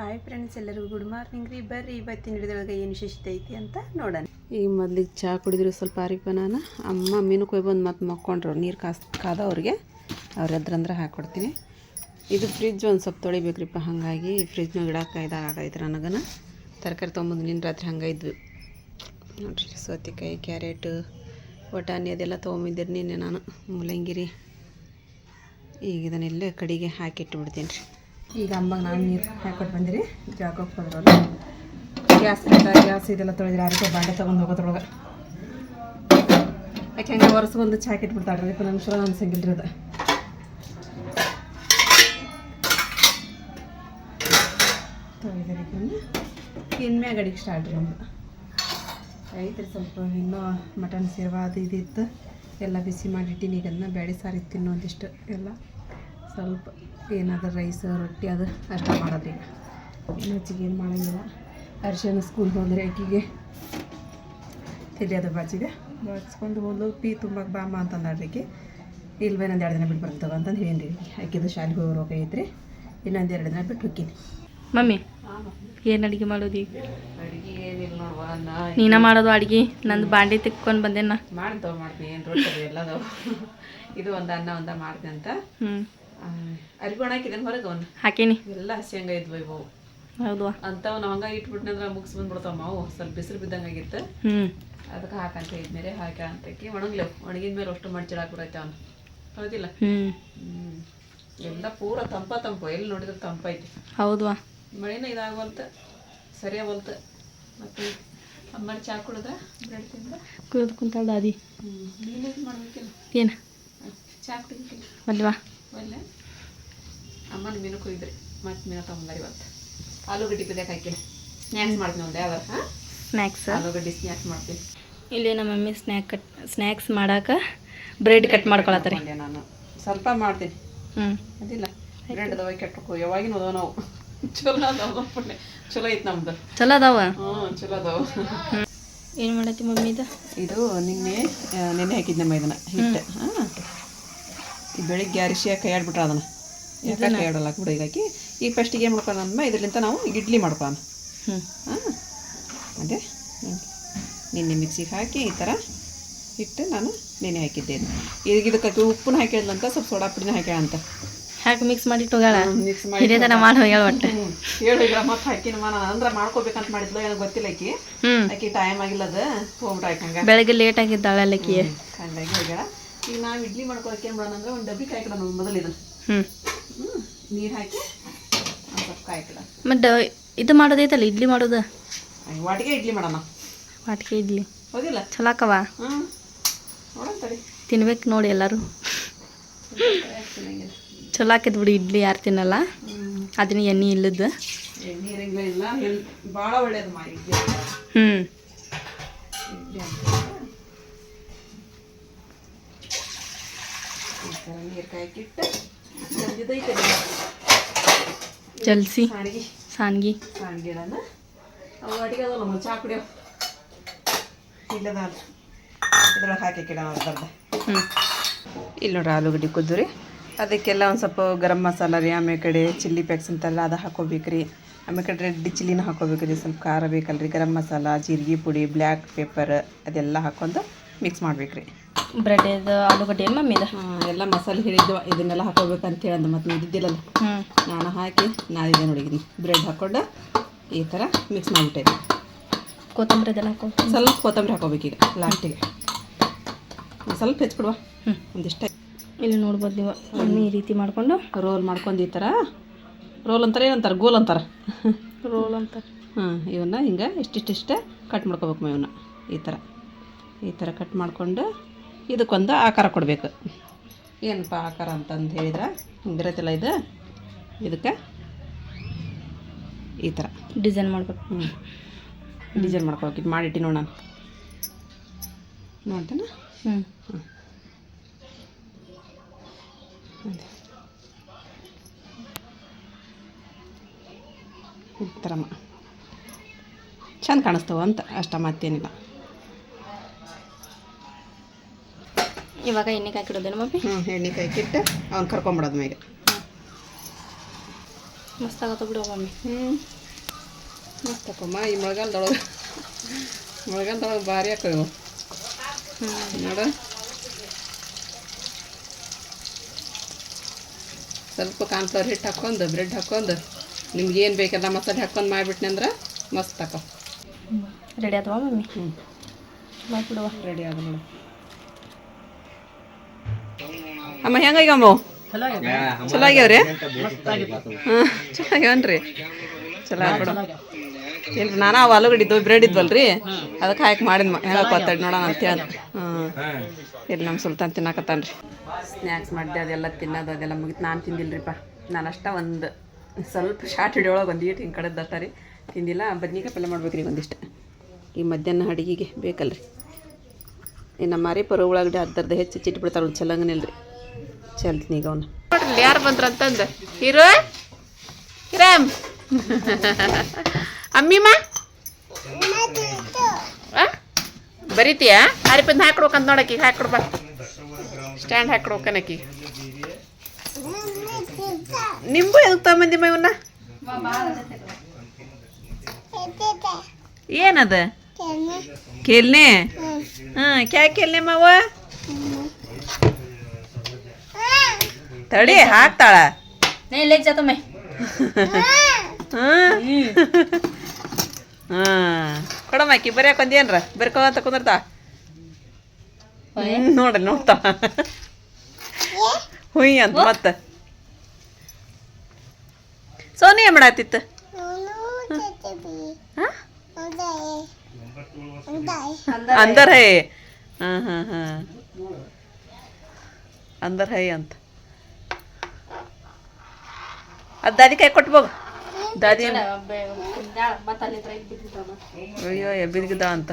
Hi friends ಎಲ್ಲರಿಗೂ good morning ರೀ. ಬರ್ರಿ, ಇವತ್ತಿನ ಹಿಡಿದೊಳಗೆ ಏನು ವಿಶೇಷತೆ ಐತಿ ಅಂತ ನೋಡೋಣ. ಈಗ ಮೊದ್ಲಿಗೆ ಚಹಾ ಕುಡಿದ್ರು ಸ್ವಲ್ಪ ಅರಿಪನಾನ ನಾನು ಅಮ್ಮ ಮೀನು ಕೊಯ್ ಬಂದು ಮತ್ತೆ ಮಕ್ಕೊಂಡ್ರು. ನೀರು ಕಾಸ್ ಕಾದ ಅವ್ರಿಗೆ. ಅವ್ರು ಎದ್ರಂದ್ರೆ ಹಾಕ್ಕೊಡ್ತೀನಿ ಇದು ಫ್ರಿಜ್ ಒಂದು ಸ್ವಲ್ಪ ತೊಳಿಬೇಕ್ರಿಪ್ಪ. ಹಾಗಾಗಿ ಫ್ರಿಜ್ನಾಗ ಇಡಕ್ಕೆ ಇದಾಗೈತೆ ನನಗನ. ತರಕಾರಿ ತೊಗೊಂಬಂದು ನಿನ್ನ ರಾತ್ರಿ ಹಂಗೆ ಇದ್ವಿ. ನೋಡ್ರಿ, ಸೌತೆಕಾಯಿ, ಕ್ಯಾರೆಟು, ಬಟಾಣಿ ಅದೆಲ್ಲ ತೊಗೊಂಬಿದ್ದಿರಿ ನಿನ್ನೆ ನಾನು ಮೂಲಂಗಿರಿ ಈಗ ಇದನ್ನೆಲ್ಲ ಕಡೆಗೆ ಹಾಕಿಟ್ಟು ಬಿಡ್ತೀನಿ ರೀ. ಈಗ ಅಮ್ಮಗೆ ನಾನು ನೀರು ಹಾಕೊಟ್ಟು ಬಂದಿರಿ. ಜಾಕೋಕ್ ಹೋದ್ರಲ್ಲ ಗ್ಯಾಸ್ ಗ್ಯಾಸ್ ಇದೆಲ್ಲ ತೊಳೆದ್ರೆ. ಅದಕ್ಕೆ ಬಾಂಡೆ ತೊಗೊಂಡು ಹೋಗೋದ್ರೊಳಗೆ. ಯಾಕೆ ಹಂಗೆ ಒರೆಸ್ಕೊಂಡು ಚಾಕ್ ಇಟ್ಬಿಡ್ತಾಳ್ರಿ ಇಪ್ಪ ನಿಮಿಷ ಚಲೋ ಅನ್ಸಂಗಿಲ್ಲ ರೀ ಅದು. ತೊಳೆದಿರಿ ಇನ್ಮ್ಯಾಗ ಅಡಿಗೆ ಸ್ಟಾರ್ಟ್ ರೀ ನಮ್ದು. ಐತ್ರಿ ಸ್ವಲ್ಪ ಇನ್ನೂ ಮಟನ್ ಸೇರ್ವಾ ಅದು ಇದು ಇತ್ತು. ಎಲ್ಲ ಬಿಸಿ ಮಾಡಿಟ್ಟಿನಿ ಈಗ ಅದನ್ನ ಬೇಳೆ ಸಾರು ಇತ್ತು ಇನ್ನೂ ಒಂದಿಷ್ಟು ಎಲ್ಲ ಸ್ವಲ್ಪ ಏನಾದರೂ ರೈಸ್ ರೊಟ್ಟಿ ಅದು ಅಷ್ಟ ಮಾಡೋದ್ರಿ ಏನು ಇನ್ನು ಹೆಚ್ಚಿಗೆ ಏನು ಮಾಡೋಂಗಿಲ್ಲ. ಅರ್ಶನ ಸ್ಕೂಲ್ಗೆ ಹೋದ್ರೆ ಆಕಿಗೆ ತಿಳಿಯೋದು ಬಾಜಿಗೆ ಬಾಚಿಗೆ. ಬಾಚಿಸ್ಕೊಂಡು ಹೋದ್ಲು. ಪೀ ತುಂಬಕ್ಕೆ ಬಾಮ ಅಂತಂದಾಡ್ರಿ ಇಲ್ವೇ ಇನ್ನೊಂದು ಎರಡು ದಿನ ಬಿಟ್ಟು ಬರ್ತವೆ ಅಂತಂದು ಹೇಳಿ ರೀ ಆಕಿದು ಶಾಲೆಗೆ ರೋಗ ಐತ್ರಿ. ಇನ್ನೊಂದು ಎರಡು ದಿನ ಬಿಟ್ಟು ಹೋಗ್ತೀನಿ ಮಮ್ಮಿ ಏನು ಅಡುಗೆ ಮಾಡೋದು ಈಗ? ಅಡುಗೆ ಏನಿಲ್ಲ ನೋಡುವ ನಾ ನೀನ ಮಾಡೋದು ಅಡುಗೆ? ನಂದು ಬಾಂಡೆ ತಿಕ್ಕೊಂಡು ಬಂದೇನ. ಮಾಡ್ತಾವ ಮಾಡ್ತೀನಿ ಏನು ರೊಟ್ಟಿ ಎಲ್ಲದವು ಇದು ಒಂದು ಅನ್ನ ಒಂದ ಮಾಡ್ದೆ ಅಂತ. ಹ್ಞೂ ಅರ್ಬಿ ಒಣಾಕಿದ್ದೇನೆ ಹೊರಗೆ ಅವನು. ಹಾಕೀನಿ. ಎಲ್ಲ ಹಸಿ ಹಂಗ ಇದ್ವು ಇವು. ಹೌದು. ಅಂಥವು ನಾವು ಹಂಗ ಇಟ್ಬಿಟ್ನಂದ್ರೆ ಮುಗಿಸ್ ಬಂದ್ಬಿಡ್ತಾವ ಮಾವು. ಸ್ವಲ್ಪ ಬಿಸಿಲು ಬಿದ್ದಂಗೆ ಆಗಿತ್ತು. ಹ್ಞೂ ಅದಕ್ಕೆ ಹಾಕಂತ ಇದ್ಮೇಲೆ ಹಾಕಿ ಅಂತಕ್ಕೆ ಒಣಗ್ಲೇವು ಒಣಗಿದ ಮೇಲೆ ಅಷ್ಟು ಮಡ್ಚಿಡಾಕ್ ಬಿಡೈತೆ ಅವನು. ಹೌದಿಲ್ಲ? ಹ್ಞೂ ಎಲ್ಲ ಪೂರ ತಂಪ ತಂಪು. ಎಲ್ಲಿ ನೋಡಿದ್ರೆ ತಂಪೈತಿ ಹೌದ್ವಾ ಮಳಿನ ಇದಾಗವಲ್ತು ಸರಿಯಾಗವಲ್ತು ಮತ್ತೆ ಅಮ್ಮ ಚಾ ಕುಡಿದ್ರೆ? ಬ್ರೆಡ್ ತಿಂದ ಕುಡಿದು ಕುಂತಾಳ ದಾದಿ. ನೀನು ಇದು ಮಾಡ್ಬೇಕಿಲ್ಲ ಏನು? ಚಾ ಕುಡಿಬೇಕಿಲ್ಲ ಅಲ್ವಾ? ಒಳ್ಳೆ. ಅಮ್ಮನ ಮೀನು ಕುಯ್ದ್ರಿ. ಮತ್ತೆ ಮೀನು ತಗೊಂಬರಿ ಇವತ್ತು. ಆಲೂಗಡ್ಡೆ ಕುದಿಯಕ್ಕೆ ಹಾಕಿ. ಸ್ನ್ಯಾಕ್ಸ್ ಮಾಡ್ತೀನಿ ಒಂದು ಅವರ ಹಾಂ? ಸ್ನ್ಯಾಕ್ಸ್ ಆಲೂಗಡ್ಡೆ ಸ್ನ್ಯಾಕ್ಸ್ ಮಾಡ್ತೀನಿ. ಇಲ್ಲಿ ನಮ್ಮ ಮಮ್ಮಿ ಸ್ನ್ಯಾಕ್ ಕಟ್ ಸ್ನ್ಯಾಕ್ಸ್ ಮಾಡಾಕ ಬ್ರೆಡ್ ಕಟ್ ಮಾಡ್ಕೊಳತ್ತಾರೆ. ನಾನು. ಸ್ವಲ್ಪ ಮಾಡ್ತೀನಿ. ಹ್ಞೂ ಅದಿಲ್ಲ. ಬ್ರೆಡ್ ಅದಾವ ಕೆಟ್ಟಕ್ಕೂ. ಯಾವಾಗಿನ ಅದಾವ ನಾವು. ಚಲೋ ಅದಾವ ಪುಣ್ಯ. ಚಲೋ ಐತೆ ನಮ್ದು. ಚಲೋ ಅದಾವ? ಹ್ಞೂ ಚಲೋ ಅದಾವ. ಏನು ಮಾಡತ್ತಿ ಮಮ್ಮಿದ ಇದು? ನಿನ್ನೆ ನೆನೆ ಹಾಕಿದ್ನಮ್ಮ ಇದನ್ನ ಹಿಟ್ಟು. ಹಾಂ. ಈ ಬೆಳಿಗ್ಗೆ ಅರಿಶಿ ಕೈ ಆಡ್ಬಿಟ್ರ ಅದನ್ನ. ಯಾಕೆ ಕೈ ಆಡಲ್ಲ ಬಿಡು ಈಗ ಹಾಕಿ ಈಗ ಫಸ್ಟಿಗೆ ಏನು ಮಾಡ್ಕೊಂಡು ಅಂದ್ಮೇಲೆ ಇದರಿಂದ ನಾವು ಇಡ್ಲಿ ಮಾಡ್ಕೊಂಡು ಹ್ಞೂ ಹಾಂ? ಅದೇ. ನಿನ್ನೆ ಮಿಕ್ಸಿಗೆ ಹಾಕಿ ಈ ಥರ ಇಟ್ಟು ನಾನು ನೆನೆ ಹಾಕಿದ್ದೆ. ಈಗ ಇದಕ್ಕೆ ಉಪ್ಪನ್ನ ಹಾಕಿದ್ಲಂತ ಸ್ವಲ್ಪ ಸೋಡಾ ಪುಡಿನ ಹಾಕ್ಯಾಳಂತ ಹಾಕಿ ಮಿಕ್ಸ್ ಮಾಡಿ ಹೋಗ್ಯಾಳ? ಮಿಕ್ಸ್ ಮಾಡಿ ಮಾಡಿ ಹೋಗ್ಯಾಳ. ಒಟ್ಟು. ಹೇಳಿದ್ರ ಮತ್ತೆ ಹಾಕಿನ ಅಂದ್ರೆ ಮಾಡ್ಕೋಬೇಕಂತ ಮಾಡಿದ್ಲು ಏನೋ ಗೊತ್ತಿಲ್ಲ ಆಕಿ. ಆಕಿ ಟೈಮ್ ಆಗಿಲ್ಲ ಅದು. ಹೋಗ್ಬಿಟ್ಟು ಹಂಗೆ. ಬೆಳಗ್ಗೆ ಲೇಟ್ ಆಗಿದ್ದಾಳೆ ಅಲ್ಲಕ್ಕಿ ಹಂಗಾಗಿ ಹೋಗ್ಯಾಳ. ಈಗ ನಾವು ಇಡ್ಲಿ ಮಾಡ್ಕೊಳಕ್ಕೆ ಏನು ಮಾಡೋಣ ಅಂದ್ರೆ ಒಂದು ಡಬ್ಬಿ ಕಾಯ್ಕಿಡ ಮೊದಲು ಇದನ್ನು. ಹ್ಞೂ ಹ್ಞೂ ನೀರು ಹಾಕಿ ಒಂದು ಸ್ವಲ್ಪ ಕಾಯ್ಕಿಡ ಮತ್ತು ಇದು ಮಾಡೋದೈತಲ್ಲ ಇಡ್ಲಿ ಮಾಡೋದು? ವಾಟಿಗೆ ಇಡ್ಲಿ ಮಾಡೋಣ. ವಾಟಿಕೆ ಇಡ್ಲಿ. ಹೌದಿಲ್ಲ? ಚಲೋ ಆಕವ? ಹ್ಞೂ ನೋಡೋಣ ತಡಿ. ತಿನ್ಬೇಕು ನೋಡಿ ಎಲ್ಲರೂ. ಚಲೋ ಹಾಕಿದ್ ಬಿಡಿ ಇಡ್ಲಿ ಯಾರು ತಿನ್ನಲ್ಲ. ಅದನ್ನ ಎಣ್ಣೆ ಇಲ್ಲದ. ಭಾಳ ಒಳ್ಳೇದು ಮಾ ಇಡ್ಲಿ. ಹ್ಞೂ ಇಡ್ಲಿ ಅಂತ ಈ ಥರ ನೀರು ಕಾಯ್ಕಿಟ್ಟು ಗಂಜಿದೈತೆ ಜಲ್ಸಿ. ಸಾನ್ಗಿ. ಸಾಣಿಗೆಡನ ಅವು ಅಡುಗೆ ಅದಲ್ಲ ನಮ್ಮ ಚಾ ಕುಡಿಯೋ. ಇಲ್ಲದ ಇದ್ರೊಳಗೆ ಹ್ಞೂ ಇಲ್ಲಿ ನೋಡ್ರಿ ಆಲೂಗಡ್ಡೆ ಕುದ್ದುರಿ. ಅದಕ್ಕೆಲ್ಲ ಒಂದು ಸ್ವಲ್ಪ ಗರಂ ಮಸಾಲ ರೀ ಆಮೇಲೆ ಕಡೆ ಚಿಲ್ಲಿ ಪ್ಯಾಕ್ಸ್ ಅಂತೆಲ್ಲ ಅದು ಹಾಕೋಬೇಕ್ರಿ ಆಮೇಲೆ ಕಡೆ ರೆಡ್ ಚಿಲ್ಲಿನ ಹಾಕೋಬೇಕ್ರಿ ಸ್ವಲ್ಪ ಖಾರ ಬೇಕಲ್ರಿ. ಗರಂ ಮಸಾಲ ಜೀರಿಗೆ ಪುಡಿ ಬ್ಲ್ಯಾಕ್ ಪೇಪರ್ ಅದೆಲ್ಲ ಹಾಕೊಂಡು ಮಿಕ್ಸ್ ಮಾಡ್ಬೇಕ್ರಿ. ಬ್ರೆಡ್ ಇದು ಆಲೂಗಡ್ಡೆ ಏನು ಮಮ್ಮಿ ಇದು ಎಲ್ಲ ಮಸಾಲೆ ಹೇಳಿದ್ದು ಇದನ್ನೆಲ್ಲ ಹಾಕೋಬೇಕಂತ ಹೇಳಂದ ಮತ್ತು ಹ್ಞೂ ನಾನು ಹಾಕಿ ನಾನಿದೆ ನೋಡಿದ್ದೀನಿ. ಬ್ರೆಡ್ ಹಾಕ್ಕೊಂಡು ಈ ಥರ ಮಿಕ್ಸ್ ಮಾಡಿಬಿಟ್ಟೆ ಕೊತ್ತಂಬರಿ ಇದೆಲ್ಲ ಹಾಕೋ. ಸ್ವಲ್ಪ ಕೊತ್ತಂಬರಿ ಹಾಕೋಬೇಕೀಗ ಲಾಸ್ಟಿಗೆ ಸ್ವಲ್ಪ ಹೆಚ್ಚಿಕೊಡುವ ಹ್ಞೂ ಒಂದಿಷ್ಟ. ಇಲ್ಲಿ ನೋಡ್ಬೋದು ನೀವು. ಮಮ್ಮಿ ಈ ರೀತಿ ಮಾಡಿಕೊಂಡು. ರೋಲ್ ಮಾಡ್ಕೊಂಡು ಈ ಥರ ರೋಲ್ ಅಂತಾರೆ ಏನಂತಾರೆ? ಗೋಲ್ ಅಂತಾರೆ. ರೋಲ್ ಅಂತಾರೆ. ಹಾಂ ಇವನ್ನ ಹಿಂಗೆ ಇಷ್ಟಿಷ್ಟಿಷ್ಟೇ ಕಟ್ ಮಾಡ್ಕೋಬೇಕು ಇವನ್ನ ಈ ಥರ ಈ ಥರ ಕಟ್ ಮಾಡಿಕೊಂಡು ಇದಕ್ಕೊಂದು ಆಕಾರ ಕೊಡಬೇಕು. ಏನಪ್ಪ ಆಕಾರ ಅಂತಂದು ಹೇಳಿದ್ರೆ? ಬರತ್ತಲ್ಲ ಇದು? ಇದಕ್ಕೆ ಈ ಥರ ಡಿಸೈನ್ ಮಾಡ್ಬೇಕು. ಹ್ಞೂ ಡಿಸೈನ್ ಮಾಡ್ಕೋಬೇಕು ಇದು ಮಾಡಿಟ್ಟು ನೋಡೋಣ ನೋಡ್ತೇನೆ? ಹ್ಞೂ ಅದೇ ಈ ಥರಮ್ಮ ಚಂದ ಕಾಣಿಸ್ತವ ಅಂತ ಅಷ್ಟ ಮತ್ತೇನಿಲ್ಲ. ಇವಾಗ ಎಣ್ಣೆ ಹಾಕಿಡೋದೇನು ಮಮ್ಮಿ? ಹ್ಞೂ ಎಣ್ಣೆ ಕಾಯಿ ಕಿಟ್ಟು ಅವ್ನು ಕರ್ಕೊಂಬಿಡೋದು ಮೇಗೆ. ಮಸ್ತ್ ಆಗತ್ತ ಬಿಡು ಮಮ್ಮಿ. ಹ್ಞೂ ಮಸ್ತಪ್ಪಮ್ಮ ಈ ಮಳೆಗಾಲದೊಳಗೆ ಮಳೆಗಾಲದೊಳಗೆ ಭಾರಿ ಹಾಕವು ನೋಡು. ಸ್ವಲ್ಪ ಕಾನ್ಫ್ಲವರ್ ಹಿಟ್ಟು ಹಾಕ್ಕೊಂಡು ಬ್ರೆಡ್ ಹಾಕ್ಕೊಂಡು. ನಿಮ್ಗೆ ಏನು ಬೇಕೆಲ್ಲ ಮಸಾಲೆ ಹಾಕ್ಕೊಂಡು ಮಾಡಿಬಿಟ್ನೆ ಅಂದ್ರೆ ಮಸ್ತ್ ಹಾಕೋ ರೆಡಿ ಆದವಾ ಮಮ್ಮಿ? ಹ್ಞೂ ಮಾಡಿಬಿಡುವ. ರೆಡಿ ಆದ ನೋಡು. ಅಮ್ಮ ಹೆಂಗಾಗ್ಯಾವ ಚಲೋ ಆಗ್ಯಾವ್ರಿ ಹಾಂ ಚಲೋ ಆಗ್ಯಾವನ್ರಿ ಚಲೋ ಆಗ್ಬಿಡು. ಇಲ್ರಿ ನಾನು ಅವು ಆಲೂಗಡ್ಡೆ ಇದ್ವು ಬ್ರೆಡ್ ಇದ್ವಲ್ರಿ. ಅದಕ್ಕೆ ಹಾಕಿ ಮಾಡಿದ್ ಹೆಂಗೆ ಕೊತ್ತಾಡಿ ನೋಡೋಣ ಅಂತೇಳಿ ಹ್ಞೂ ಇಲ್ಲಿ ನಮ್ಮ ಸುಲ್ತಾನ್ ತಿನ್ನಕತ್ತಾನ್ರಿ. ಸ್ನ್ಯಾಕ್ಸ್ ಮಾಡಿದೆ ಅದೆಲ್ಲ ತಿನ್ನೋದು ಅದೆಲ್ಲ ಮುಗಿತು. ನಾನು ತಿಂದಿಲ್ರಿಪ್ಪ. ನಾನು ಅಷ್ಟ ಒಂದು ಸ್ವಲ್ಪ ಶಾರ್ಟ್ ಹಿಡಿಯೊಳಗೆ ಒಂದು ಈಟ್ ಹಿಂಗೆ ಕಡೆ ರೀ. ತಿಂದಿಲ್ಲ ಬದ್ನಿಕಾಯಿ ಪಲ್ಯ ಮಾಡ್ಬೇಕ್ರಿ ಒಂದಿಷ್ಟು. ಈ ಮಧ್ಯಾಹ್ನ ಅಡುಗೆಗೆ ಬೇಕಲ್ರಿ. ಇನ್ನು ಮಾರಿ ಪರ ಉಳ್ಳಾಗಡ್ಡೆ ಅರ್ಧರ್ಧ ಹೆಚ್ಚು ಚಿಟ್ಬಿಡ್ತಾರ ಒಂದು ರೀ ಚಲ್ತೀನಿ ಈಗ ಅವನು. ನೋಡ್ರಿ ಯಾರು ಬಂದ್ರ ಅಂತಂದು. ಹೀರೋ ಹಿರಾಮ್ ಅಮ್ಮಿಮ್ಮ? ಆ? ಬರೀತೀಯಾ? ಆರಿಪಂದು ಹಾಕ್ಕೊಡ್ಬೇಕಂತ ನೋಡಕ್ಕೆ ಈಗ ಹಾಕ್ಕೊಡ್ಬಾ. ಸ್ಟ್ಯಾಂಡ್ ಹಾಕ್ಕೊಡ್ಬೇಕನಕಿ ನಿಂಬು ಎದಕ್ಕೆ ತಗೊಂಬಂದಿಮ್ಮ ಇವನ್ನ? ಏನದ? ಕೇಲ್ನೆ? ಹಾಂ ಕ್ಯಾ ಕೇಲ್ನೆ ಮಾವ? ತಡಿ ಹಾಕ್ತಾಳ नहीं ले जाता मैं ಹಾಂ ಹಾಂ ಕೊಡಮ್ಮ ಆಕಿ ಬರ್ಯಾಕ ಒಂದೇನ್ರ ಬರ್ಕೊಂತ ಕುಂದಿರ್ತಾ ನೋಡ್ರಿ ನೋಡ್ತಾ ಹುಯ್ ಅಂತ ಮತ್ತೆ ಸೋನಿ ಏನ್ ಮಾಡತ್ತಿತ್ತು ಹಾಂ अंदर है हाँ हाँ हाँ अंदर है ಅಂತ ಅದು ದಾದಿ ಕೈ ಕೊಟ್ಬೋಗು ದಾದಿ ಅಯ್ಯೋ ಎಬ್ಬಿದ್ಗಿದ್ದ ಅಂತ.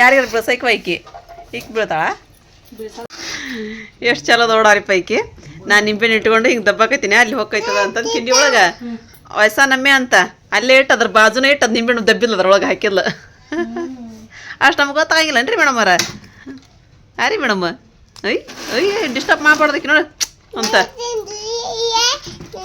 ಯಾರಿಗಾರ ಬಿಳ್ಸೈಕ್ ಐಕಿ ಈಗ ಬೀಳ್ತಾಳ? ಎಷ್ಟು ಚಲೋ ನೋಡಾರಿ ಪೈಕಿ. ನಾನು ನಿಂಬೆನ ಇಟ್ಕೊಂಡು ಹಿಂಗೆ ದಬ್ಬಾಕೈತೀನಿ ಅಲ್ಲಿ ಹೋಗ್ತದ ಅಂತ ಕಿಂಡಿ ಒಳಗೆ. ವಯಸ್ಸ ನಮ್ಮೆ ಅಂತ. ಅಲ್ಲೇ ಇಟ್ಟು ಅದ್ರ ಬಾಜುನೇ ಇಟ್ಟು ಅದು ನಿಂಬೆಣ್ಣು ದಬ್ಬಿಲ್ಲ ಅದ್ರೊಳಗೆ ಹಾಕಿಲ್ಲ ಅಷ್ಟು ನಮ್ಗೆ ಗೊತ್ತಾಗಿಲ್ಲನ್ರಿ ಮೇಡಮ್ ಅವರ. ಹಾಂ ರೀ ಮೇಡಮ್? ಐ ಅಯ್ಯ ಡಿಸ್ಟರ್ಬ್ ಮಾಡ್ಬಾರ್ದಕ್ಕೆ ನೋಡು ಅಂತ.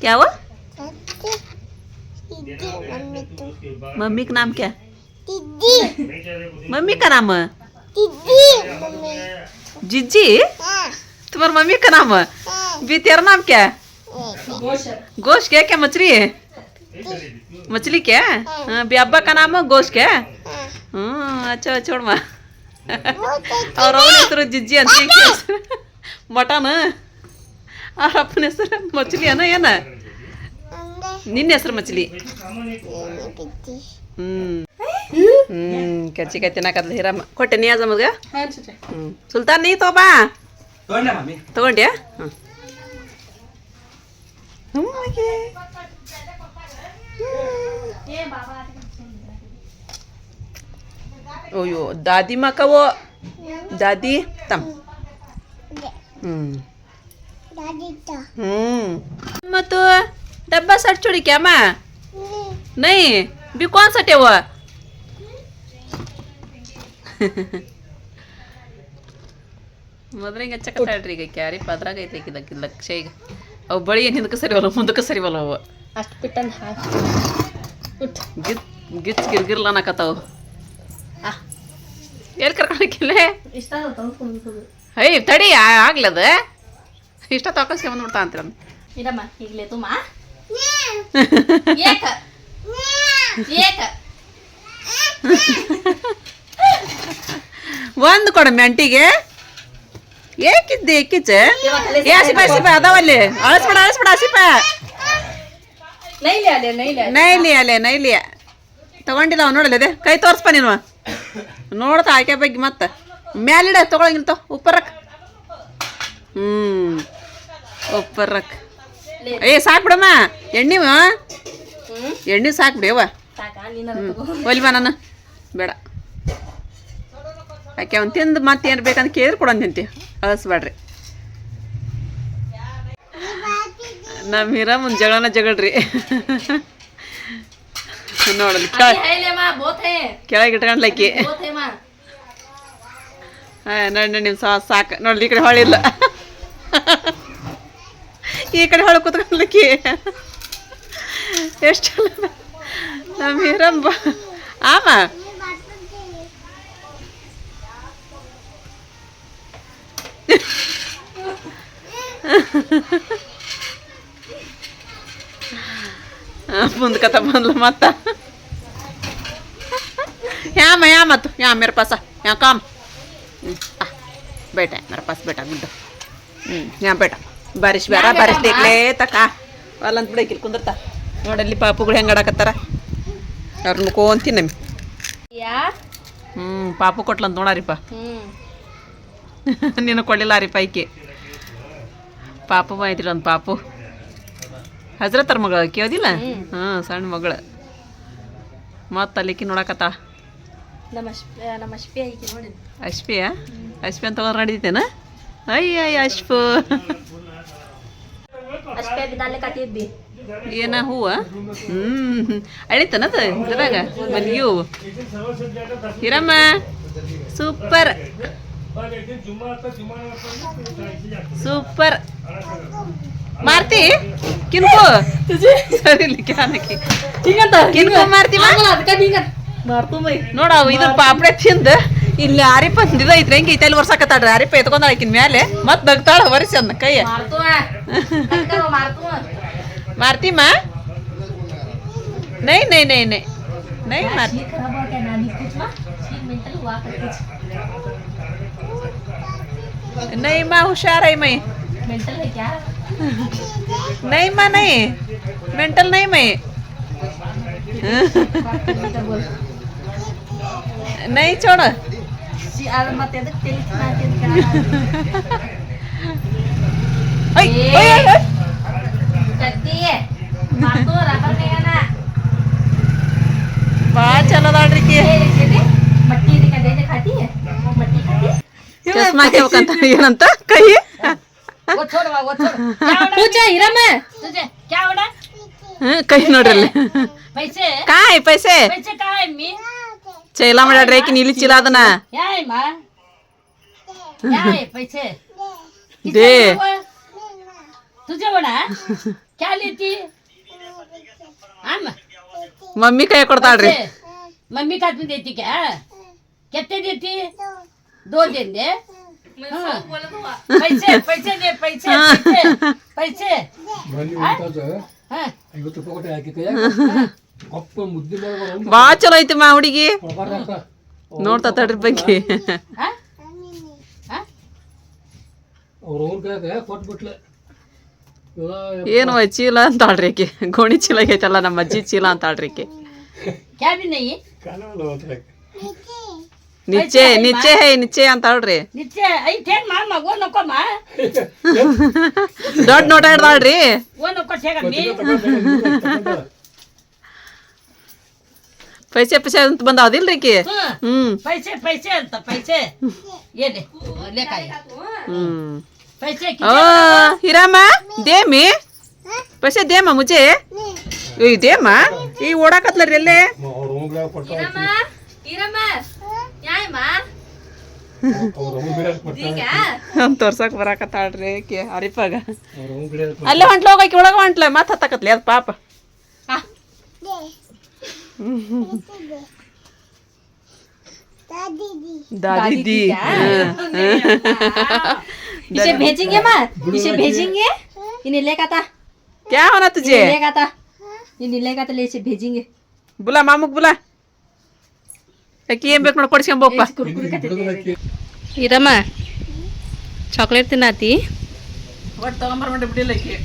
क्या हुआ? मम्मी का नाम क्या? मम्मी का नाम? है। जीजी तुम्हारी मम्मी का नाम? है। भी तेरा नाम क्या? है गोश क्या? क्या मछली है? मछली क्या? है। भी अब्बा का नाम है गोश क्या? हाँ, अच्छा, है। अच्छा छोड़ मा और जिज्जी अंत मटन है। ಆ ಅಪ್ಪನ ಹೆಸರು? ಮಚ್ಲಿ ಅನ ಏನ? ನಿನ್ನ ಹೆಸರು ಮಚಲಿ ಹ್ಮ್. ಹ್ಮ್ ಕಚ್ಚಿಕಾಯಿ ತಿನ್ನಕತ್ಲ ಹಿರಮ್ಮ ಕೊಟ್ಟೆ ನೀ ಅದ ಸುಲ್ತಾನ್ ನೀ ತಗೋಬಾ ತಗೊಂಡ್ಯಾ? ಹ್ಮ್. ಅಯ್ಯೋ ದಾದಿ ಮಕವೋ ದಾದಿ ತಮ್ಮ ಹ್ಮ್. हम्म मग तू डब्बा सट छोड़ी क्या माँ नहीं भी कौन सा टेवा ಮೊದಲಿಗೆ ಹಚ್ಚಕತ್ತಾಳ್ರಿ ಈಗ ಕ್ಯಾರಿ ಪದ್ರಾಗ ಐತೆ ಈಕಿದಕ್ಕೆ ಲಕ್ಷ ಈಗ ಅವು ಬಳಿ ಏನು ಹಿಂದಕ್ಕೆ ಸರಿವಲ್ಲ ಮುಂದಕ್ಕೆ ಸರಿವಲ್ಲ ಅವು ಅಷ್ಟು ಪಿಟ್ಟನ್ ಹಾಕಿ ಉಟ್ ಗಿತ್ ಗಿಚ್ ಗಿರ್ಗಿರ್ಲ ಅನ್ನಕತ್ತಾವು ಆ ಎಲ್ಲಿ ಕರ್ಕೊಳಕಿಲ್ಲ ಇಷ್ಟ ತಂದ್ಕೊಂಡು ಐ ತಡಿ ಆ- ಆಗ್ಲದ ಇಷ್ಟ ತಕಸ್ಕೊಂಡು ನೋಡ್ತಾ ಅಂತೀರ ಇರಮ್ಮ ಈಗಲೇ ತುಮ್ಮ ಏಕ. ಏಕ. ಒಂದು ಕೊಡ ಮೆಂಟಿಗೆ. ಏಕಿದ್ದೆ ಏಕಿಚೆ ಏ ಹಸಿಪ ಹಸಿಪ ಅದಾವಲ್ಲಿ. ಅಳಸ್ಬಿಡ ಅಳಸ್ಬಿಡ ಹಸಿಪ ನೈಲೆ ಅಲೆ ನೈಲೆ ನೈಲಿ ಅಲೆ ನೈಲಿಯ ತಗೊಂಡಿಲ್ಲ ಅವ್ ನೋಡಲ್ಲ ಅದೇ ಕೈ ತೋರ್ಸ್ಪ ನೀನು. ನೋಡ್ತಾ ಆಕೆ ಬಗ್ಗೆ ಮತ್ತೆ. ಮ್ಯಾಲಿಡ ತಗೊಳಂಗಿಲ್ತ ಉಪ್ಪರಕ್. ಹ್ಞೂ ಒಪ್ಪರಕ್ ಏ ಸಾಕು ಬಿಡಮ್ಮ. ಎಣ್ಣೆ ಎಣ್ಣೆ ಸಾಕು ಬಿಡವ ಒಲಿವ ನಾನು ಬೇಡ. ಯಾಕೆ ಅವ್ನು ತಿಂದು ಮತ್ತೆ ಏನು ಬೇಕಂತ ಕೇಳಿದ್ರೆ ಕೊಡೋಣ ತಿಂತಿ ಅಳಿಸ್ಬೇಡ್ರಿ ನಮ್ಮ ಹೀರ ಮುಂದೆ ಜಗಳನ ಜಗಳ್ರಿ. ನೋಡಲಿ ಕೆಳಗೆ ಇಟ್ಕೊಂಡ್ಲಕ್ಕಿ. ಹಾಂ ನೋಡಿ ನಿಮ್ಮ ಸಾಕು. ನೋಡಲಿ ಈ ಕಡೆ ಹೊಳಿಲ್ಲ Iya, kalo halo kutukan lagi, ya, ya, sudah lama, namiran, mbak, aman, ampun, kata mbak, lemah, ta, ya, ma'am, ya, mbak, ya, amir, pasah, ya, kam, ah, beda, merpas, beda, midoh, ya, beda. ಬಾರಿಸ್ ಬೇಡ ಬಾರಿಸ್ ದೇಗ್ಲೇ ತಕ. ಅಲ್ಲಂತ ಬಿಡ ಇಲ್ಲಿ ಕುಂದಿರ್ತ. ನೋಡಲ್ಲಿ ಪಾಪುಗಳು ಹೆಂಗೆ ಆಡಾಕತ್ತಾರ. ಅವ್ರ ನುಕೋಂತೀನಿ ನಮಗೆ. ಹ್ಞೂ ಪಾಪು ಕೊಟ್ಲಂತ ನೋಡಾರಿಪ್ಪ. ನೀನು ಕೊಡಲಿಲ್ಲ ರೀ ಪೈಕಿ ಪಾಪು ಮಾಯ್ತಿಲ್ಲ ಒಂದು ಪಾಪು. ಹಜರತರ ಮಗಳು ಕೇಳೋದಿಲ್ಲ? ಹಾಂ ಸಣ್ಣ ಮಗಳು. ಮತ್ತೆ ಅಲ್ಲಿಕ್ಕಿ ನೋಡಕತ್ತ? ಅಶ್ಪಿಯಾ ಅಶ್ಪಿ ಅಂತ ನಡೀತೇನ? ಅಯ್ಯ ಅಯ್ಯ ಅಶ್ಪು ಏನ ಹೂವ? ಹ್ಮ್. ಅಳಿತನದ ಇದ್ರಾಗ ಮಲ್ಲಿಗೆ ಹೂವು ಹಿರಮ್ಮ ಸೂಪರ್. ಸೂಪರ್. ಮಾರ್ತಿ ಕಿನ್ಕೋ. ಸರಿ ಇಲ್ಲಿ ಕ್ಯಾನಕಿ ಹಿಂಗಂತ? ಕಿನ್ಕೋ ಮಾರ್ತಿ ಮೈ. ನೋಡ ಇದು ಪಾಪಡೆ ತಿಂದ. ಇಲ್ಲಿ ಆರಿಪ ಇದ ಐತ್ರಿ ಹೆಂಗೆ ಐತೆ ಅಲ್ಲಿ ವರ್ಷಾಕತ್ತಾಡ್ರಿ ಆರಿಪ ಎತ್ಕೊಂಡ ಆಕಿನ ಮ್ಯಾಲೆ ಮತ್ ನಗ್ತಾಳ ವರ್ಷ ಅಂದ ಕೈಯ ಮಾಡ್ತು ಮಾಡ್ತು मारती माँ नहीं नहीं नहीं नहीं नहीं मारती ठीक खराब हो गया नानी कुछ माँ ठीक मेंटल हुआ कर कुछ नहीं माँ होशियार है मैं मेंटल है क्या नहीं माँ नहीं मेंटल नहीं मैं बात करने का बोल नहीं छोड़ ಅಜ್ಜಿ ಅದು ಮತ್ತೆ ಅದಕ್ಕೆ ತಿಳಿಸ್ತಾ ಬಾಳ ಚಲೋ ಅದಾಳ್ರಿ ಚಸ್ಮಾ ಹಾಕ್ಬೇಕಂತ ಏನಂತ? ಕೈ ಪೂಜಾ ಇರಮ್ಮ. ಕೈ ನೋಡ್ರಿ ಕಾಯ್ ಪೈಸೆ. ಕಾಯ್ ಮೀನ್ है मी ಚೈಲ ಮಾಡ್ಯಾಡ್ರಿ ಆಕಿ ನೀಲಿ ಚೀಲ ಅದನ್ನ क्या है माँ क्या है पैसे दे तुझे बड़ा क्या लेती हम ಮಮ್ಮಿ ಕೈ ಕೊಡ್ತಾಳ್ರಿ पैसे? मम्मी का आदमी देती क्या कितने देती दो दिन दे हाँ। पैसे पैसे दे पैसे पैसे पैसे ಬಾ ಚಲೋ ಐತಿ ಮಾ ಹುಡುಗಿ. ನೋಡ್ತಾ ತಡ್ರಿ ಬಗ್ಗೆ. ಏನು ಚೀಲ ಅಂತ ಆಳ್ರಿಕೆ ಗೋಣಿ ಚೀಲ ಐತಲ್ಲ ನಮ್ಮ ಅಜ್ಜಿ ಚೀಲ ಅಂತ ಆಳ್ರಿಕೆ ನಿಚ್ಚೆ ನಿಚ್ಚೆ ಹೇ ನಿಚ್ಚೆ ಅಂತ ಹೇಳ್ರಿ ದೊಡ್ಡ ನೋಟ ಹಿಡ್ದಾಳ್ರಿ. ಪೈಸೆ ಪೈಸೆ ಅಂತ ಬಂದಾವದಿಲ್ರಿ ಈಕಿ ಹ್ಮ್. ಪೈಸೆ ಪೈಸೆ ಅಂತ ಪೈಸೆ. ಏನೇ? ಹ್ಮ್. ಪೈಸೆ ಓ ಹಿರಾಮ ದೇಮಿ. ಪೈಸೆ ದೇಮ ಮುಜೆ. ಈ ದೇಮ? ಈ ಓಡಾಕತ್ಲರಿ ಎಲ್ಲೇ ತೋರ್ಸಕ್ ಬರಾಕತ್ತಾಳ್ರಿ ಆಕಿ ಅರಿಪಾಗ. ಅಲ್ಲೇ ಹೊಂಟ್ಲ ಹೋಗಾಕಿ ಒಳಗ ಹೊಂಟ್ಲ? ಮಾತ್ ಹತ್ತಕತ್ಲಿ ಅದ್ ಪಾಪ. दादी दी इसे भेजेंगे माँ इसे भेजेंगे इन्हें लेगा था क्या होना तुझे लेगा था इन्हें लेगा तो ले इसे भेजेंगे बुला ಮಾಮಗ್ ಬುಲಾ ಯಾಕೆ ಏನ್ ಬೇಕು ನೋಡಿ ಕೊಡ್ಸ್ಕೊಂಬಪ್ಪ ಇರಮ್ಮ ಚಾಕ್ಲೇಟ್ ತಿನ್ನತಿ ಒಟ್ಟು ತಗೊಂಬರ್ಬಿಟ್ಟು ಬಿಡಿಲ್ಲ ಆಕಿ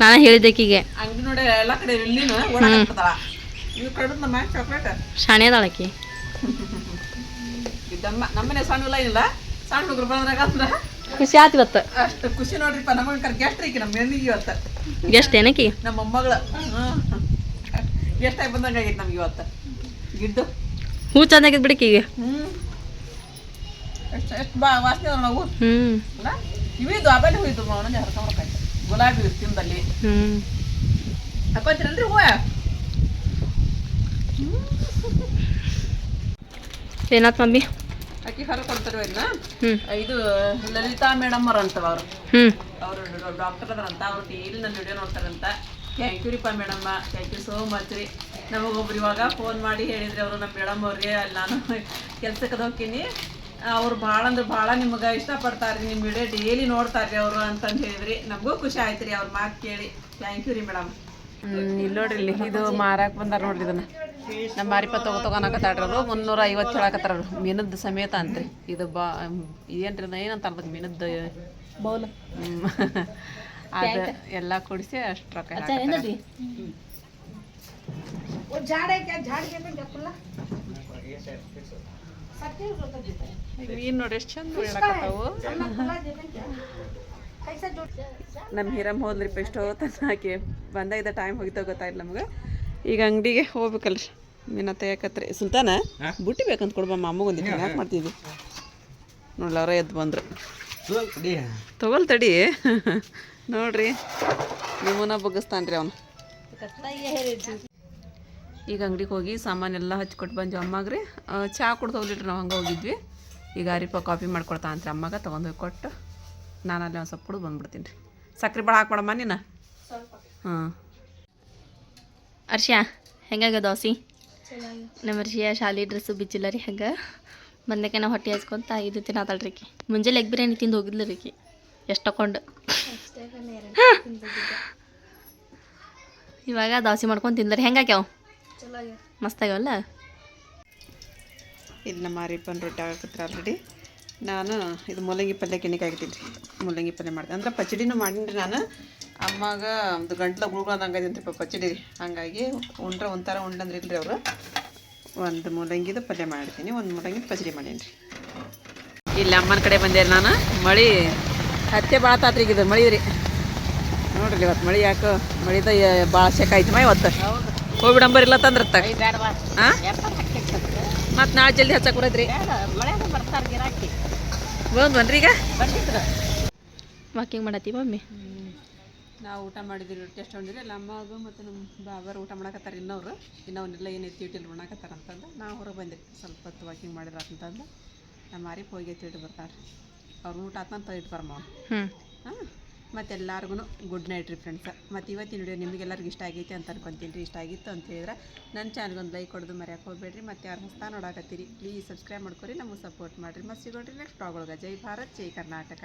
ನಾನು ಹೇಳಿದ್ದಕ್ಕಿಗೆ ಅಂಗಡಿ ನೋಡಿ ಎಲ್ಲ ಕಡೆ ಎಲ್ಲಿನ ಚಾಕ್ಲೇಟ್ ಶಾಣೆದಾಳಕಿ ಇದ್ದಮ್ಮ ನಮ್ಮನೆ ಸಣ್ಣ ಇಲ್ಲ ಏನಿಲ್ಲ. ಸಣ್ಣ ಹುಡುಗರು ಬಂದ್ರಾಗ ಅಂದ್ರೆ ಖುಷಿ ಆತು ಇವತ್ತು. ಅಷ್ಟು ಖುಷಿ ನೋಡ್ರಿಪ್ಪ ನಮಗೆ ಗೆಸ್ಟ್ ರೀ ನಮ್ಮ ಹೆಣ್ಣಿಗೆ ಇವತ್ತು. ಗೆಸ್ಟ್ ಏನಕ್ಕೆ? ನಮ್ಮ ಮೊಮ್ಮಗಳ. ಗೆಸ್ಟ್ ಆಗಿ ಬಂದಂಗೆ ಆಗೈತೆ ನಮ್ಗೆ ಇವತ್ತು. ಗಿಡ್ಡು. ಹೂ ಚಂದಾಗಿದ್ ಬಿಡಕ್ಕೆ ಈಗ ಹ್ಞೂ ಎಷ್ಟು ಎಷ್ಟು ಬಾ ವಾಸನೆ ಅದ ನಾವು. ಹ್ಞೂ ಅಲ್ಲ ಇವಿದು ಆಮೇಲೆ ಇದ್ದು ಅವನೊಂದು ಹರ್ಕೊಂಡ್ಬರ್ಕಾಯ್ತು ಗುಲಾಬಿ ತಿಂದಲ್ಲಿ. ಹ್ಞೂ ಹಾಕೋತೀರನ್ರಿ ಹೂವ. ಏನಾತ್ ಮಮ್ಮಿ? ಅಕ್ಕಿ ಇದನ್ನ ಹ್ಮ್. ಇದು ಲಲಿತಾ ಮೇಡಮ್ ಅವ್ರ ಅಂತವ ಅವರು. ಹ್ಮ್. ಅವರು ಡಾಕ್ಟರ್ ಅದ್ರಂತ ಅವ್ರು ಡೈಲಿ ನನ್ನ ವಿಡಿಯೋ ನೋಡ್ತಾರಂತ. ಥ್ಯಾಂಕ್ ಯು ರೀಪಾ ಮೇಡಮ್ಮ. ಥ್ಯಾಂಕ್ ಯು ಸೋ ಮಚ್ ರೀ. ನಮಗೊಬ್ರು ಇವಾಗ ಫೋನ್ ಮಾಡಿ ಹೇಳಿದ್ರಿ ಅವರು ನಮ್ಮ ಮೇಡಮ್ ಅವ್ರಿಗೆ ಅಲ್ಲಿ ನಾನು ಕೆಲ್ಸಕ್ಕೆ ಹೋಗ್ತೀನಿ. ಅವ್ರು ಭಾಳ ಅಂದ್ರೆ ಭಾಳ ನಿಮ್ಗೆ ಇಷ್ಟಪಡ್ತಾರೆ ರೀ. ನಿಮ್ಮ ವಿಡಿಯೋ ಡೈಲಿ ನೋಡ್ತಾರೆ ರೀ ಅವರು ಅಂತಂದು ಹೇಳಿದ್ರಿ. ನಮಗೂ ಖುಷಿ ಆಯ್ತು ರೀ ಅವ್ರ ಮಾತು ಕೇಳಿ. ಥ್ಯಾಂಕ್ ಯು ರೀ ಮೇಡಮ್. ಇಲ್ಲಿ ನೋಡ್ರಿ ಇಲ್ಲಿ ಇದು ಮಾರಾಕ್ ಬಂದಾರ ನೋಡ್ರಿ ಇದನ್ನ. ನಮ್ಮ ಮಾರಿಪ ತಗೋ ತಗೋನಾಕತ್ತಾಡ್ರು ಮುನ್ನೂರ ಐವತ್ತು ಹೇಳಕತ್ತಾರ ಅವ್ರು ಮೀನದ ಸಮೇತ ಅಂತ್ರಿ. ಇದು ಬಾ ಏನ್ರಿ ನಾ ಏನಂತ ಅನ್ಬೇಕು ಮೀನದ ಬೌಲ್. ಅದು ಎಲ್ಲ ಕೂಡಿಸಿ ಅಷ್ಟು ರೊಕ್ಕ. ಮೀನ್ ನೋಡಿ ಎಷ್ಟು ಚಂದ ಹೇಳಕತ್ತಾವು ನಮ್ಮ ಹಿರಮ್ ಹೋದ್ರಿ ಇಷ್ಟು ಹೊತ್ತನ ಹಾಕಿ ಬಂದಾಗಿದ್ದ ಟೈಮ್ ಹೋಗಿತ್ತೋ ಗೊತ್ತಾಯ್ತು ನಮ್ಗೆ. ಈಗ ಅಂಗಡಿಗೆ ಹೋಗ್ಬೇಕಲ್ರಿ ಮೀನ ತೆಗಿಯಕತ್ರಿ ಸುಲ್ತಾನ ಬುಟ್ಟಿ ಬೇಕಂತ ಕೊಡ್ಬ ಮಾಮಗ ಒಂದಿಟ್ಟು. ಯಾಕೆ ಮಾಡ್ತಿದ್ವಿ ನೋಡ್ಲಿ ಅವರೇ ಎದ್ದು ಬಂದ್ರು. ತಗೊಲ್ ತಡಿ. ನೋಡ್ರಿ ನಿಮ್ಮನ್ನ ಬಗ್ಗಿಸ್ತಾನ್ರಿ ಅವನು. ಈಗ ಅಂಗಡಿಗೆ ಹೋಗಿ ಸಾಮಾನೆಲ್ಲ ಹಚ್ಕೊಟ್ಟು ಬಂದ್ವಿ ಅಮ್ಮಗೆ ರೀ ಚಹಾ ಕುಡ್ದು ಹೋಗ್ಲಿಟ್ರಿ ನಾವು ಹಂಗೆ ಹೋಗಿದ್ವಿ. ಈಗ ಅರಿಪ ಕಾಫಿ ಮಾಡ್ಕೊಡ್ತಾ ರೀ ಅಮ್ಮಗೆ ತೊಗೊಂಡು ಹೋಗಿ ಕೊಟ್ಟು. ನಾನು ಅಲ್ಲಿ ಒಂದು ಸ್ವಲ್ಪ ಕುಡಿದು ಬಂದ್ಬಿಡ್ತೀನಿ ರೀ. ಸಕ್ರೆ ಭಾಳ ಹಾಕ್ಬೇಡಮ್ಮ ನೀನು? ಹಾಂ. ಅರ್ಷ ಹೆಂಗಾಗ ದೋಸಿ? ನಮ್ಮ ಅರ್ಷಿಯ ಶಾಲಿ ಡ್ರೆಸ್ಸು ಬಿಚ್ಚಿಲ್ಲ ರೀ ಹಂಗೆ. ಬಂದಕ್ಕೆ ನಾವು ಹೊಟ್ಟೆ ಹಚ್ಕೊಂತ ಇದು ತಿನ್ನತಾಳ್ರಿ ರೀಕಿ ಮುಂಜಾನೆ ಎಗ್ ಬಿರಿಯಾನಿ ತಿಂದು ಹೋಗಿದ್ಲು ರೀ ಆಕಿ ಎಷ್ಟು ತಕೊಂಡು. ಇವಾಗ ದೋಸೆ ಮಾಡ್ಕೊಂಡು ತಿಂದ್ರಿ ಹೆಂಗಾಕ್ಯಾವ ಮಸ್ತ್ ಆಗ್ಯಾವಲ್ಲ? ಇಲ್ಲಿ ನಮ್ಮ ಅರಿಪನ್ ರೊಟ್ಟಿ ಆಗಕತ್ರ ಆಲ್ರೆಡಿ ನಾನು ಇದು ಮೂಲಂಗಿ ಪಲ್ಯ ಆಗಿದ್ದೀನಿ ರೀ ಮೂಲಂಗಿ ಪಲ್ಯ ಮಾಡಿದೆ. ಅಂದ್ರೆ ಪಚಡಿನೂ ಮಾಡೀನಿ ರೀ ನಾನು. ಅಮ್ಮಾಗ ಒಂದು ಗಂಟ್ಲ ಗುಳ್ಗಳಂಗೆ ಆಗೈತೆ ರೀ ಪಚಡಿ ರೀ ಹಂಗಾಗಿ ಉಂಡ್ರೆ ಒಂಥರ ಉಂಡಂದ್ರಿ ಇಲ್ಲರಿ ಅವರು. ಒಂದು ಮೂಲಂಗಿದು ಪಲ್ಯ ಮಾಡ್ತೀನಿ ಒಂದು ಮೂಲಂಗಿದು ಪಚಡಿ ಮಾಡೀನಿ ರೀ ಇಲ್ಲಿ ಅಮ್ಮನ ಕಡೆ ಬಂದೆ ನಾನು. ಮಳೆ ಹತ್ತೆ ಭಾಳ ಇದು. ಮಳೆ ರೀ. ನೋಡ್ರಿ ಇವತ್ತು ಮಳೆ ಯಾಕೆ ಮಳಿದ ಭಾಳ ಶೆಕ ಐತಿ ಮಾ ಇವತ್ತು. ಹೋಗ್ಬಿಡಂಬರಿಲ್ಲ ತಂದ್ರತ್ತ ಹಾಂ ಮತ್ತು ನಾ ಜಲ್ದಿ ಹಚ್ಚಕ್ಕೆ ಬರೋದ್ರಿ. ಬಂದ್ವನ್ರಿ ಈಗ? ವಾಕಿಂಗ್ ಮಾಡತ್ತಿ ಮಮ್ಮಿ ನಾವು ಊಟ ಮಾಡಿದ್ವಿ ರೊಟ್ಟಿ ಅಷ್ಟು ಹೊಂದಿರಿ ಎಲ್ಲ ಅಮ್ಮಗೂ ಮತ್ತು ನಮ್ಮ ಬಾಬಾರು ಊಟ ಮಾಡಕತ್ತಾರೆ ಇನ್ನವ್ರು. ಇನ್ನವನ್ನೆಲ್ಲ ಏನು ಎತ್ತಿ ಇಟ್ಟಿಲ್ಲ ಉಣಕತ್ತಾರ ಅಂತಂದು. ನಾವು ಹೊರಗೆ ಬಂದೆ ಸ್ವಲ್ಪ ಹೊತ್ತು ವಾಕಿಂಗ್ ಮಾಡಿರ ಅಂತಂದು. ನಮ್ಮ ಮಾರಿಗೆ ಹೋಗಿ ಎತ್ತಿ ಇಟ್ಟು ಬರ್ತಾರೆ ಅವ್ರು ಊಟ ಆತಂತ ಇಟ್ಟು ಬರ್ಮ ಹ್ಞೂ ಹಾಂ. ಮತ್ತು ಎಲ್ಲರಿಗೂ ಗುಡ್ ನೈಟ್ ರೀ ಫ್ರೆಂಡ್ಸ್ ಮತ್ತು ಇವತ್ತಿನ ವಿಡಿಯೋ ನಿಮಗೆಲ್ಲರಿಗೂ ಇಷ್ಟ ಆಗೈತೆ ಅಂತ ಅನ್ಕೊಂತೀನಿ ರೀ. ಇಷ್ಟ ಆಗಿತ್ತು ಅಂತ ಹೇಳಿದ್ರೆ ನನ್ನ ಚಾನಲ್ಗೆ ಒಂದು ಲೈಕ್ ಕೊಡೋದು ಮರ್ಯಾಕೆ ಹೋಗಬೇಡ್ರಿ. ಮತ್ತು ಯಾರು ಹೊಸ ನೋಡಾಕತ್ತೀರಿ ಪ್ಲೀಸ್ ಸಬ್ಸ್ಕ್ರೈಬ್ ಮಾಡ್ಕೊರಿ, ನಮಗೆ ಸಪೋರ್ಟ್ ಮಾಡಿರಿ. ಮತ್ತು ಸಿಗೋಣ್ರಿ ನೆಕ್ಸ್ಟ್ ಬ್ಲಾಗ್ ಜೈ ಭಾರತ್, ಜೈ ಕರ್ನಾಟಕ.